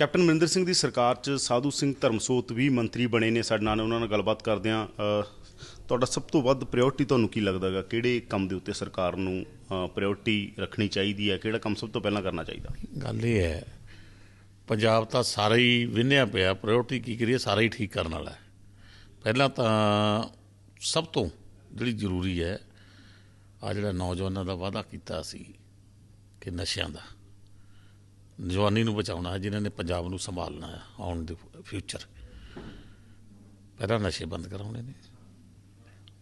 Captain Amarinder Singh ਦੀ ਸਰਕਾਰ 'ਚ ਸਾਧੂ ਸਿੰਘ ਧਰਮਸੋਤ ਵੀ ਮੰਤਰੀ ਬਣੇ ਨੇ ਸਾਡੇ ਨਾਲ, ਉਹਨਾਂ ਨਾਲ ਗੱਲਬਾਤ ਕਰਦੇ ਆ ਤੁਹਾਡਾ ਸਭ ਤੋਂ ਵੱਧ ਪ੍ਰਾਇੋਰਟੀ ਤੁਹਾਨੂੰ ਕੀ ਲੱਗਦਾਗਾ ਕਿਹੜੇ ਕੰਮ ਦੇ ਉੱਤੇ ਸਰਕਾਰ ਨੂੰ ਪ੍ਰਾਇੋਰਟੀ ਰੱਖਣੀ ਚਾਹੀਦੀ ਹੈ? ਕਿਹੜਾ ਕੰਮ ਸਭ ਤੋਂ ਪਹਿਲਾਂ ਕਰਨਾ ਚਾਹੀਦਾ? ਗੱਲ ਇਹ ਹੈ, ਪੰਜਾਬ ਤਾਂ ਸਾਰਾ ਹੀ ਵਿੰਨਿਆ ਪਿਆ ਪ੍ਰਾਇੋਰਟੀ ਕੀ ਕਰੀਏ? ਸਾਰਾ ਹੀ ਠੀਕ ਕਰਨ ਵਾਲਾ ਹੈ। ਪਹਿਲਾਂ ਤਾਂ ਸਭ ਤੋਂ ਜਿਹੜੀ ਜ਼ਰੂਰੀ ਹੈ ਆ ਜਿਹੜਾ ਨੌਜਵਾਨਾਂ ਦਾ ਵਾਅਦਾ ਕੀਤਾ ਸੀ ਕਿ ਨਸ਼ਿਆਂ ਦਾ ਜਵਾਨੀ ਨੂੰ ਬਚਾਉਣਾ ਹੈ, ਜਿਨ੍ਹਾਂ ਨੇ ਪੰਜਾਬ ਨੂੰ ਸੰਭਾਲਣਾ ਹੈ, ਆਉਣ ਦੇ ਫਿਊਚਰ ਪਹਿਲਾਂ ਨਸ਼ੇ ਬੰਦ ਕਰਾਉਣੇ ਨੇ।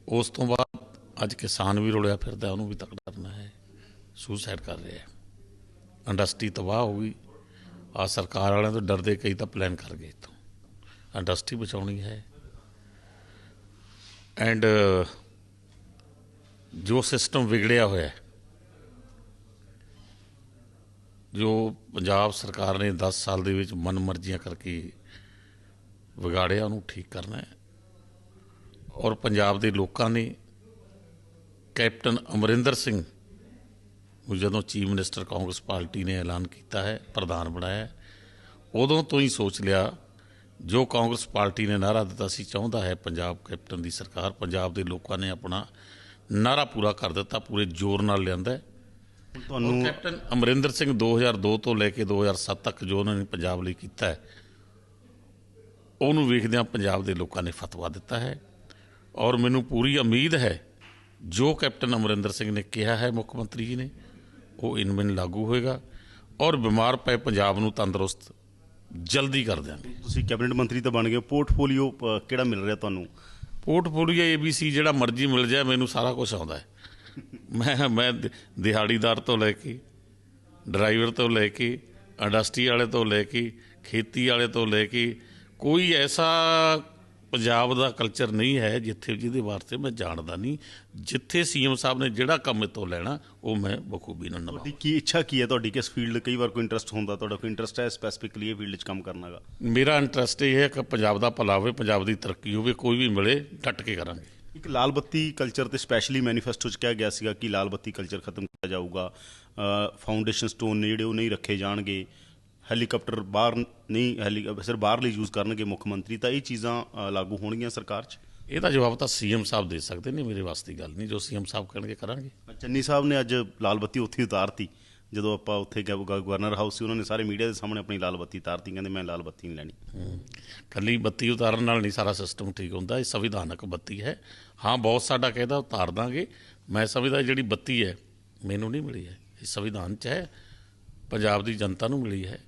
ਉਸ ਤੋਂ ਬਾਅਦ ਅੱਜ ਕਿਸਾਨ ਵੀ ਰੁਲਿਆ ਫਿਰਦਾ ਉਹਨੂੰ ਵੀ ਤਕੜਾ ਕਰਨਾ ਹੈ। ਸੁਸਾਈਡ ਕਰ ਰਿਹਾ ਹੈ। ਇੰਡਸਟਰੀ ਤਬਾਹ ਹੋ ਗਈ। ਆ ਸਰਕਾਰ ਵਾਲਿਆਂ ਤੋਂ ਡਰਦੇ ਕਈ ਤਾਂ ਪਲਾਨ ਕਰ ਗਏ ਇੱਥੋਂ। ਇੰਡਸਟਰੀ ਬਚਾਉਣੀ ਹੈ। ਐਂਡ ਜੋ ਸਿਸਟਮ ਵਿਗੜਿਆ ਹੋਇਆ ਹੈ ਜੋ ਪੰਜਾਬ ਸਰਕਾਰ ਨੇ 10 ਸਾਲ ਦੇ ਵਿੱਚ ਮਨਮਰਜ਼ੀਆਂ ਕਰਕੇ ਵਿਗਾੜਿਆ, ਉਹਨੂੰ ਠੀਕ ਕਰਨਾ ਹੈ। ਔਰ ਪੰਜਾਬ ਦੇ ਲੋਕਾਂ ਨੇ ਕੈਪਟਨ ਅਮਰਿੰਦਰ ਸਿੰਘ ਨੂੰ ਜਦੋਂ ਚੀਫ ਮਿਨਿਸਟਰ ਕਾਂਗਰਸ ਪਾਰਟੀ ਨੇ ਐਲਾਨ ਕੀਤਾ ਹੈ, ਪ੍ਰਧਾਨ ਬਣਾਇਆ ਉਦੋਂ ਤੋਂ ਹੀ ਸੋਚ ਲਿਆ ਜੋ ਕਾਂਗਰਸ ਪਾਰਟੀ ਨੇ ਨਾਰਾ ਦਿੱਤਾ ਸੀ, ਚਾਹੁੰਦਾ ਹੈ ਪੰਜਾਬ ਕੈਪਟਨ ਦੀ ਸਰਕਾਰ, ਪੰਜਾਬ ਦੇ ਲੋਕਾਂ ਨੇ ਆਪਣਾ ਨਾਰਾ ਪੂਰਾ ਕਰ ਦਿੱਤਾ, ਪੂਰੇ ਜ਼ੋਰ ਨਾਲ ਲਿਆਂਦਾ ਤੁਹਾਨੂੰ ਕੈਪਟਨ ਅਮਰਿੰਦਰ ਸਿੰਘ 2002 ਤੋਂ ਲੈ ਕੇ 2007 ਤੱਕ ਜੋ ਉਹਨਾਂ ਨੇ ਪੰਜਾਬ ਲਈ ਕੀਤਾ ਹੈ ਉਹਨੂੰ ਵੇਖਦਿਆਂ ਪੰਜਾਬ ਦੇ ਲੋਕਾਂ ਨੇ ਫਤਵਾ ਦਿੱਤਾ ਹੈ। ਔਰ ਮੈਨੂੰ ਪੂਰੀ ਉਮੀਦ ਹੈ ਜੋ ਕੈਪਟਨ ਅਮਰਿੰਦਰ ਸਿੰਘ ਨੇ ਕਿਹਾ ਹੈ ਮੁੱਖ ਮੰਤਰੀ ਜੀ ਨੇ ਉਹ ਇਨਮਿਨ ਲਾਗੂ ਹੋਏਗਾ। ਔਰ ਬਿਮਾਰ ਪਏ ਪੰਜਾਬ ਨੂੰ ਤੰਦਰੁਸਤ ਜਲਦੀ ਕਰ ਦਿਆਂਗੇ। ਤੁਸੀਂ ਕੈਬਨਿਟ ਮੰਤਰੀ ਤਾਂ ਬਣ ਗਏ ਪੋਰਟਫੋਲੀਓ ਕਿਹੜਾ ਮਿਲ ਰਿਹਾ ਤੁਹਾਨੂੰ? ਪੋਰਟਫੋਲੀਓ ਏਬੀਸੀ ਜਿਹੜਾ ਮਰਜ਼ੀ ਮਿਲ ਜਾਏ ਮੈਨੂੰ ਸਾਰਾ ਕੁਝ ਆਉਂਦਾ ਹੈ। ਮੈਂ ਮੈਂ ਦਿਹਾੜੀਦਾਰ ਤੋਂ ਲੈ ਕੇ ਡਰਾਈਵਰ ਤੋਂ ਲੈ ਕੇ ਇੰਡਸਟਰੀ ਵਾਲੇ ਤੋਂ ਲੈ ਕੇ ਖੇਤੀ ਵਾਲੇ ਤੋਂ ਲੈ ਕੇ ਕੋਈ ਐਸਾ ਪੰਜਾਬ ਦਾ ਕਲਚਰ ਨਹੀਂ ਹੈ ਜਿੱਥੇ ਜਿਹਦੇ ਵਾਸਤੇ ਮੈਂ ਜਾਣਦਾ ਨਹੀਂ। ਜਿੱਥੇ ਸੀਐਮ ਸਾਹਿਬ ਨੇ ਜਿਹੜਾ ਕੰਮ ਇਹ ਤੋਂ ਲੈਣਾ ਉਹ ਮੈਂ ਬਖੂਬੀ ਨਾਲ ਤੁਹਾਡੀ ਕੀ ਇੱਛਾ ਕੀ ਹੈ ਤੁਹਾਡੀ ਕਿਸ ਫੀਲਡ ਕਈ ਵਾਰ ਕੋਈ ਇੰਟਰਸਟ ਹੁੰਦਾ ਤੁਹਾਡਾ ਕੋਈ ਇੰਟਰਸਟ ਹੈ ਸਪੈਸੀਫਿਕਲੀ ਇਹ ਫੀਲਡ 'ਚ ਕੰਮ ਕਰਨਾਗਾ? ਮੇਰਾ ਇੰਟਰਸਟ ਇਹ ਹੈ ਕਿ ਪੰਜਾਬ ਦਾ ਭਲਾ ਹੋਵੇ ਪੰਜਾਬ ਦੀ ਤਰੱਕੀ ਹੋਵੇ ਕੋਈ ਵੀ ਮਿਲੇ ਡਟ ਕੇ ਕਰਾਂਗੇ। ਇੱਕ ਲਾਲ ਬੱਤੀ ਕਲਚਰ ਤੇ ਸਪੈਸ਼ਲੀ ਮੈਨੀਫੈਸਟੋ 'ਚ ਕਿਹਾ ਗਿਆ ਸੀਗਾ ਕਿ ਲਾਲ ਬੱਤੀ ਕਲਚਰ ਖਤਮ ਕੀਤਾ ਜਾਊਗਾ। ਫਾਊਂਡੇਸ਼ਨ ਸਟੋਨ ਨੇ ਜਿਹੜੇ ਉਹ ਨਹੀਂ ਰੱਖੇ ਜਾਣਗੇ। ਹੈਲੀਕਾਪਟਰ ਬਾਹਰ ਨਹੀਂ ਹੈਲੀ ਸਿਰ ਬਾਹਰ ਲਈ ਯੂਜ਼ ਕਰਨਗੇ ਮੁੱਖ ਮੰਤਰੀ ਤਾਂ ਇਹ ਚੀਜ਼ਾਂ ਲਾਗੂ ਹੋਣਗੀਆਂ ਸਰਕਾਰ 'ਚ? ਇਹਦਾ ਜਵਾਬ ਤਾਂ ਸੀਐਮ ਸਾਹਿਬ ਦੇ ਸਕਦੇ ਨੇ ਮੇਰੇ ਵਾਸਤੇ ਗੱਲ ਨਹੀਂ ਜੋ ਸੀਐਮ ਸਾਹਿਬ ਕਹਿਣਗੇ ਕਰਾਂਗੇ। ਚੰਨੀ ਸਾਹਿਬ ਨੇ ਅੱਜ ਲਾਲ ਬੱਤੀ ਉੱਥੇ ਉਤਾਰਤੀ। ਜਦੋਂ ਆਪਾਂ ਉੱਥੇ ਗਏ ਗਵਰਨਰ ਹਾਊਸ ਸੀ ਉਹਨਾਂ ਨੇ ਸਾਰੇ ਮੀਡੀਆ ਦੇ ਸਾਹਮਣੇ ਆਪਣੀ ਲਾਲ ਬੱਤੀ ਤਾਰਤੀ ਕਹਿੰਦੇ ਮੈਂ ਲਾਲ ਬੱਤੀ ਨਹੀਂ ਲੈਣੀ। ਹਮ, ਕੱਲੀ ਬੱਤੀ ਉਤਾਰਨ ਨਾਲ ਨਹੀਂ ਸਾਰਾ ਸਿਸਟਮ ਠੀਕ ਹੁੰਦਾ ਇਹ ਸੰਵਿਧਾਨਕ ਬੱਤੀ ਹੈ। ਹਾਂ ਬਹੁਤ ਸਾਡਾ ਕਹਿੰਦਾ ਉਤਾਰ ਦਾਂਗੇ। ਮੈਂ ਸਮਝਦਾ ਜਿਹੜੀ ਬੱਤੀ ਹੈ ਮੈਨੂੰ ਨਹੀਂ ਮਿਲੀ ਹੈ। ਇਹ ਸੰਵਿਧਾਨ 'ਚ ਹੈ ਪੰਜਾਬ ਦੀ ਜਨਤਾ ਨੂੰ ਮਿਲੀ ਹੈ।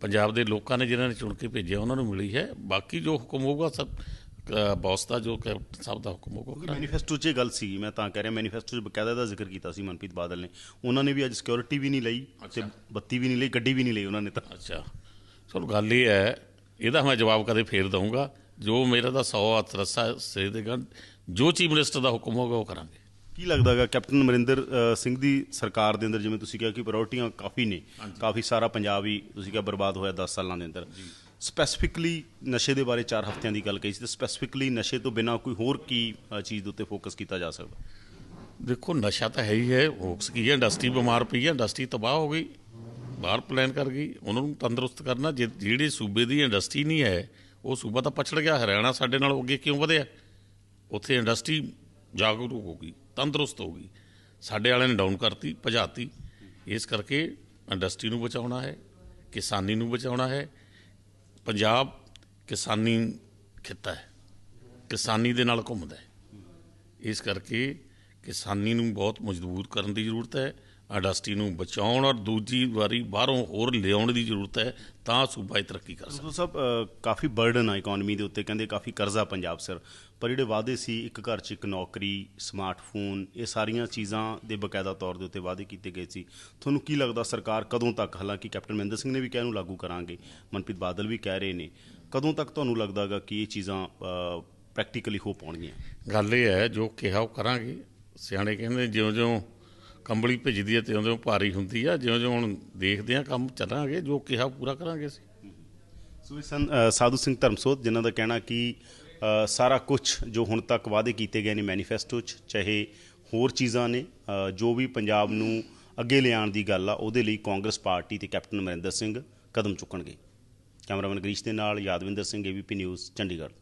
ਪੰਜਾਬ ਦੇ ਲੋਕਾਂ ਨੇ ਜਿਨ੍ਹਾਂ ਨੇ ਚੁਣ ਕੇ ਭੇਜਿਆ ਉਹਨਾਂ ਨੂੰ ਮਿਲੀ ਹੈ। ਬਾਕੀ ਜੋ ਹੁਕਮ ਹੋਊਗਾ ਸਭ ਬੌਸ ਦਾ ਜੋ ਕੈਪਟਨ ਸਾਹਿਬ ਦਾ ਹੁਕਮ ਹੋਊਗਾ। ਮੈਨੀਫੈਸਟੋ 'ਚ ਗੱਲ ਸੀ ਮੈਂ ਤਾਂ ਕਹਿ ਰਿਹਾ ਮੈਨੀਫੈਸਟੋ 'ਚ ਬਕਾਇਦਾ ਦਾ ਜ਼ਿਕਰ ਕੀਤਾ ਸੀ ਮਨਪ੍ਰੀਤ ਬਾਦਲ ਨੇ। ਉਹਨਾਂ ਨੇ ਵੀ ਅੱਜ ਸਿਕਿਉਰਿਟੀ ਵੀ ਨਹੀਂ ਲਈ ਤੇ ਬੱਤੀ ਵੀ ਨਹੀਂ ਲਈ ਗੱਡੀ ਵੀ ਨਹੀਂ ਲਈ ਉਹਨਾਂ ਨੇ ਤਾਂ। ਅੱਛਾ। ਚਲੋ ਗੱਲ ਇਹ ਹੈ ਇਹਦਾ ਮੈਂ ਜਵਾਬ ਕਦੇ ਫੇਰ ਦਊਂਗਾ। ਜੋ ਮੇਰਾ ਤਾਂ 100 ਹੱਥ ਰੱਸਾ ਸੇ ਦੇਗਾ ਜੋ ਚੀਫ ਮਿਨਿਸਟਰ ਦਾ ਹੁਕਮ ਹੋਗਾ ਉਹ ਕਰਾਂਗੇ। ਕੀ ਲੱਗਦਾਗਾ ਕੈਪਟਨ ਅਮਰਿੰਦਰ ਅ, ਸਿੰਘ ਦੀ ਸਰਕਾਰ ਦੇ ਅੰਦਰ ਜਿਵੇਂ ਤੁਸੀਂ ਕਿਹਾ ਕਿ ਪ੍ਰਾਇੋਰਟੀਆਂ ਕਾਫੀ ਨੇ ਕਾਫੀ ਸਾਰਾ ਪੰਜਾਬ ਹੀ ਤੁਸੀਂ ਕਿਹਾ ਬਰਬਾਦ ਹੋਇਆ 10 ਸਾਲਾਂ ਦੇ ਅੰਦਰ। ਸਪੈਸੀਫਿਕਲੀ ਨਸ਼ੇ ਦੇ ਬਾਰੇ 4 ਹਫ਼ਤਿਆਂ ਦੀ ਗੱਲ ਕਹੀ ਸੀ, ਤੇ ਸਪੈਸੀਫਿਕਲੀ ਨਸ਼ੇ ਤੋਂ ਬਿਨਾ ਕੋਈ ਹੋਰ ਕੀ ਚੀਜ਼ ਦੇ ਉੱਤੇ ਫੋਕਸ ਕੀਤਾ ਜਾ ਸਕਦਾ? ਦੇਖੋ, ਨਸ਼ਾ ਤਾਂ ਹੈ ਹੀ ਹੈ ਹੋਕਸ ਕੀ ਹੈ ਇੰਡਸਟਰੀ ਬਿਮਾਰ ਪਈ ਹੈ ਇੰਡਸਟਰੀ ਤਬਾਹ ਹੋ ਗਈ, ਬਾਹਰ ਪਲਾਨ ਕਰ ਗਈ, ਉਹਨਾਂ ਨੂੰ ਤੰਦਰੁਸਤ ਕਰਨਾ, ਜੇ- ਜਿਹੜੇ ਸੂਬੇ ਦੀ ਇੰਡਸਟਰੀ ਨਹੀਂ ਹੈ, ਉਹ ਸੂਬਾ ਤਾਂ ਪਛੜ ਗਿਆ, ਹਰਿਆਣਾ ਸਾਡੇ ਨਾਲ ਅੱਗੇ ਕਿਉਂ ਵਧਿਆ? ਉੱਥੇ ਇੰਡਸਟਰੀ ਜਾਗਰੂਕ ਹੋ ਗਈ, ਤੰਦਰੁਸਤ ਹੋ ਗਈ, ਸਾਡੇ ਵਾਲਿਆਂ ਨੇ ਡਾਊਨ ਕਰਤੀ, ਭਜਾਤੀ, ਇਸ ਕਰਕੇ ਇੰਡਸਟਰੀ ਨੂੰ ਬਚਾਉਣਾ ਹੈ, ਕਿਸਾਨੀ ਨੂੰ ਬਚਾਉਣਾ ਹੈ ਪੰਜਾਬ ਕਿਸਾਨੀ ਖਿੱਤਾ ਹੈ। ਕਿਸਾਨੀ ਦੇ ਨਾਲ ਘੁੰਮਦਾ ਹੈ। ਇਸ ਕਰਕੇ ਕਿਸਾਨੀ ਨੂੰ ਬਹੁਤ ਮਜ਼ਬੂਤ ਕਰਨ ਦੀ ਜ਼ਰੂਰਤ ਹੈ। ਇੰਡਸਟਰੀ ਨੂੰ ਬਚਾਉਣ ਔਰ ਦੂਜੀ ਵਾਰੀ ਬਾਹਰੋਂ ਹੋਰ ਲਿਆਉਣ ਦੀ ਜ਼ਰੂਰਤ ਹੈ ਤਾਂ ਸੂਬਾ ਇਹ ਤਰੱਕੀ ਕਰ ਸਕਦਾ ਅ, ਕਾਫੀ ਬਰਡਨ ਆ ਇਕਨੋਮੀ ਦੇ ਉੱਤੇ ਕਹਿੰਦੇ ਕਾਫੀ ਕਰਜ਼ਾ ਪੰਜਾਬ ਸਰ। ਪਰ ਜਿਹੜੇ ਵਾਅਦੇ ਸੀ ਇੱਕ ਘਰ 'ਚ ਇੱਕ ਨੌਕਰੀ ਸਮਾਰਟਫੋਨ ਇਹ ਸਾਰੀਆਂ ਚੀਜ਼ਾਂ ਦੇ ਬਕਾਇਦਾ ਤੌਰ ਦੇ ਉੱਤੇ ਵਾਅਦੇ ਕੀਤੇ ਗਏ ਸੀ। ਤੁਹਾਨੂੰ ਕੀ ਲੱਗਦਾ ਸਰਕਾਰ ਕਦੋਂ ਤੱਕ ਹਾਲਾਂਕਿ ਕੈਪਟਨ ਮਹਿੰਦਰ ਸਿੰਘ ਨੇ ਵੀ ਕਿਹਾ ਇਹਨੂੰ ਲਾਗੂ ਕਰਾਂਗੇ ਮਨਪ੍ਰੀਤ ਬਾਦਲ ਵੀ ਕਹਿ ਰਹੇ ਨੇ ਕਦੋਂ ਤੱਕ ਤੁਹਾਨੂੰ ਲੱਗਦਾਗਾ ਕਿ ਇਹ ਚੀਜ਼ਾਂ ਪ੍ਰੈਕਟੀਕਲੀ ਹੋ ਪਾਉਣਗੀਆਂ? ਗੱਲ ਇਹ ਹੈ ਜੋ ਕਿਹਾ ਉਹ ਕਰਾਂਗੇ। ਸਿਆਣੇ ਕਹਿੰਦੇ ਜਿਉਂ-ਜਿਉਂ ਕੰਬਲੀ ਭਿੱਜਦੀ ਹੈ ਤਿਉਂ-ਤਿਉਂ ਭਾਰੀ ਹੁੰਦੀ ਆ ਜਿਉਂ-ਜਿਉਂ ਹੁਣ ਦੇਖਦੇ ਆ ਕੰਮ ਚੱਲਾਂਗੇ, ਜੋ ਕਿਹਾ ਪੂਰਾ ਕਰਾਂਗੇ ਅਸੀਂ। ਸੋ ਇਹ ਸਾਧੂ ਸਿੰਘ ਧਰਮਸੋਤ, ਜਿਨ੍ਹਾਂ ਦਾ ਕਹਿਣਾ ਕਿ ਸਾਰਾ ਕੁਝ ਜੋ ਹੁਣ ਤੱਕ ਵਾਅਦੇ ਕੀਤੇ ਗਏ ਨੇ ਮੈਨੀਫੈਸਟੋ 'ਚ, ਚਾਹੇ ਹੋਰ ਚੀਜ਼ਾਂ ਨੇ ਜੋ ਵੀ ਪੰਜਾਬ ਨੂੰ ਅੱਗੇ ਲਿਆਉਣ ਦੀ ਗੱਲ ਆ, ਉਹਦੇ ਲਈ ਕਾਂਗਰਸ ਪਾਰਟੀ ਤੇ ਕੈਪਟਨ ਅਮਰਿੰਦਰ ਸਿੰਘ ਕਦਮ ਚੁੱਕਣਗੇ। ਕੈਮਰਾਮੈਨ ਗਰੀਸ਼ ਦੇ ਨਾਲ ਯਾਦਵਿੰਦਰ ਸਿੰਘ ਏਬੀਪੀ ਨਿਊਜ਼ ਚੰਡੀਗੜ੍ਹ।